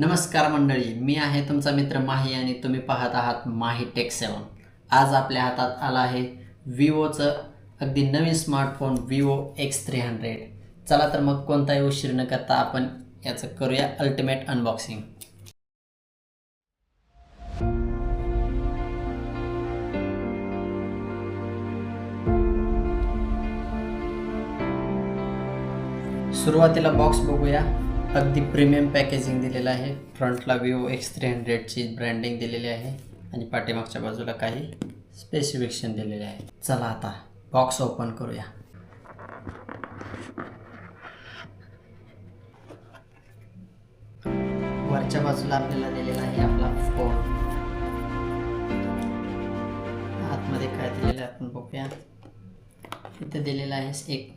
नमस्कार मंडळी मी आहे तुमचा मित्र माही आणि तुम्ही पाहत आहात माही टेक सेवन. आज आपल्या हातात आला आहे विवोचं अगदी नवीन smartphone Vivo X three hundred. चला तर मग कोणताही उशीर न करता आपण याचं करूया अल्टिमेट अनबॉक्सिंग सुरुवातीला बॉक्स बघूया. अगदी प्रीमियम पॅकेजिंग दिलेलं आहे. फ्रंटला विवो एक्स थ्री हंड्रेडची ब्रँडिंग दिलेली आहे. आणि पाठीमागच्या बाजूला काही स्पेसिफिकेशन दिलेले आहे. चला आता बॉक्स ओपन करूया. वरच्या बाजूला आपल्याला दिलेला आहे आपला फोन आतमध्ये काय दिलेलं आहे आपण बघूया. इथे दिलेलं आहे एक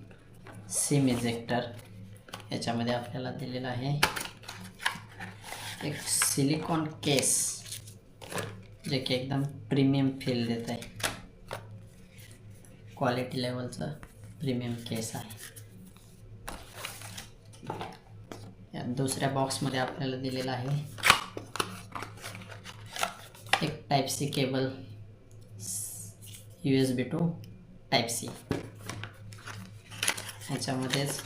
सिम इजेक्टर याच्यामध्ये आपल्याला दिलेलं आहे. एक सिलिकॉन केस जे की एकदम प्रीमियम फील देत आहे. क्वालिटी लेवलचं प्रीमियम केस आहे. या दुसऱ्या बॉक्समध्ये आपल्याला दिलेलं आहे. एक type C cable U S B to type C ह्याच्यामध्येच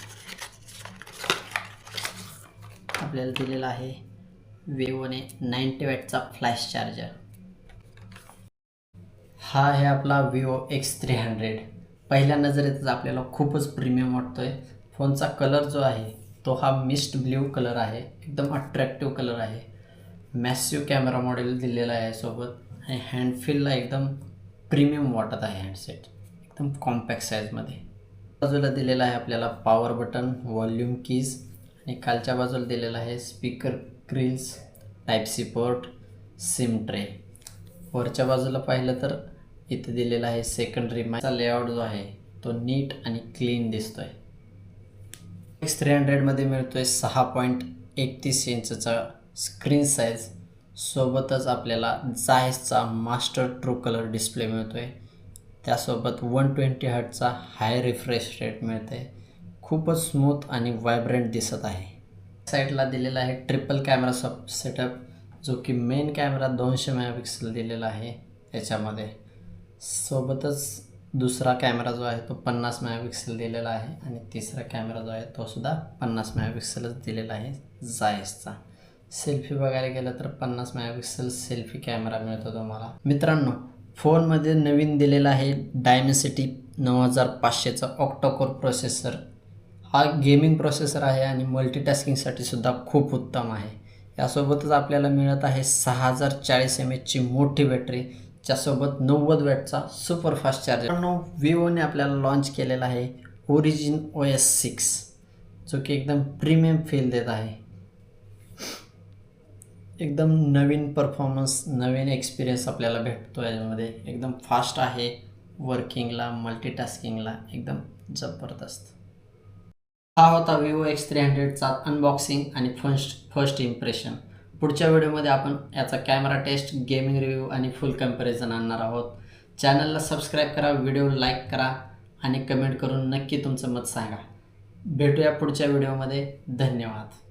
आपल्याला दिलेला आहे विवोने नाईंटी वॅटचा फ्लॅश चार्जर. हा आहे आपला विवो एक्स थ्री हंड्रेड पहिल्या नजरेतच आपल्याला खूपच प्रीमियम वाटतोय. फोनचा कलर जो आहे तो हा मिस्ट ब्ल्यू कलर आहे. एकदम अट्रॅक्टिव्ह कलर आहे. मॅसिव्ह कॅमेरा मॉडेल दिलेला आहे सोबत आणि हँडफीलला एकदम प्रीमियम वाटत आहे हँडसेट एकदम कॉम्पॅक्ट साईजमध्ये बाजूला दिलेला आहे आपल्याला पॉवर बटन व्हॉल्यूम कीज आणि खालच्या बाजूला दिलेला आहे speaker grills type C port SIM tray. वरच्या बाजूला पाहिलं तर इथे दिलेला आहे सेकंडरी मायचा लेआउट जो आहे तो नीट आणि क्लीन दिसतोय. एक्स थ्री हंड्रेडमध्ये मिळतोय सहा पॉईंट एकतीस इंचचा स्क्रीन साईज सोबतच आपल्याला जायसचा मास्टर ट्रू कलर डिस्प्ले मिळतोय. त्यासोबत वन ट्वेंटी हर्टचा हाय रिफ्रेश रेट मिळते खूपच स्मूथ आणि व्हायब्रंट दिसत आहे. साईडला दिलेला आहे ट्रिपल कॅमेरा सब सेटअप जो की मेन कॅमेरा दोनशे मेगापिक्सल दिलेला आहे याच्यामध्ये. सोबतच दुसरा कॅमेरा जो आहे तो पन्नास मेगापिक्सल दिलेला आहे आणि तिसरा कॅमेरा जो आहे तो सुद्धा पन्नास मेगापिक्सलच दिलेला आहे जायसचा सेल्फी बघायला गेलं तर पन्नास मेगापिक्सल सेल्फी कॅमेरा मिळतो तुम्हाला. मित्रांनो फोनमध्ये नवीन दिलेला आहे डायमेसिटी नऊ हजार पाचशेचा ऑक्टोकोर प्रोसेसर हा गेमिंग प्रोसेसर आहे आणि मल्टीटास्किंगसाठी सुद्धा खूप उत्तम आहे. यासोबतच आपल्याला मिळत आहे सहा हजार चाळीस एम एचची मोठी बॅटरी ज्यासोबत नव्वद वॅटचा सुपरफास्ट चार्जर विवोने आपल्याला लॉन्च केलेला आहे ओरिजिन ओ एस सिक्स जो की एकदम प्रीमियम फील देत आहे. एकदम नवीन परफॉर्मन्स नवीन एक्सपिरियन्स आपल्याला भेटतो यामध्ये एकदम फास्ट आहे वर्किंगला मल्टीटास्किंगला एकदम जबरदस्त. हा होता विवो एक्स थ्री हंड्रेडचा अनबॉक्सिंग आणि फर्स्ट फर्स्ट इम्प्रेशन पुढच्या व्हिडिओमध्ये आपण याचा कॅमेरा टेस्ट गेमिंग रिव्ह्यू आणि फुल कंपॅरिझन आणणार आहोत. चॅनलला सबस्क्राईब करा व्हिडिओ लाईक करा आणि कमेंट करून नक्की तुमचं मत सांगा. भेटूया पुढच्या व्हिडिओमध्ये. धन्यवाद.